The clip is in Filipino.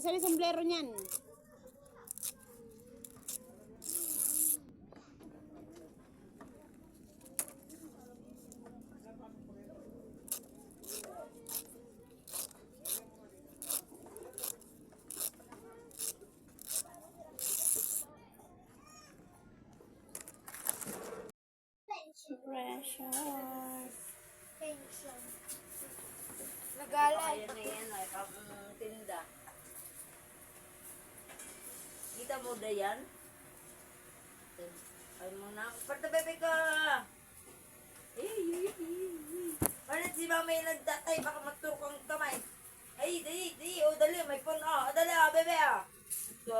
Nasaan yung sombrero niyan? Precious. Nagala. Ayan na yan ay pang tinda. Kita mo da yan? Ay mo na. Parta bebe ka! Eh, eh, eh. Palit si mama yung nagtatay, baka maturok ang kamay. Ay, di, di, o dali, may phone, oh, dali, ah, bebe, ah. So,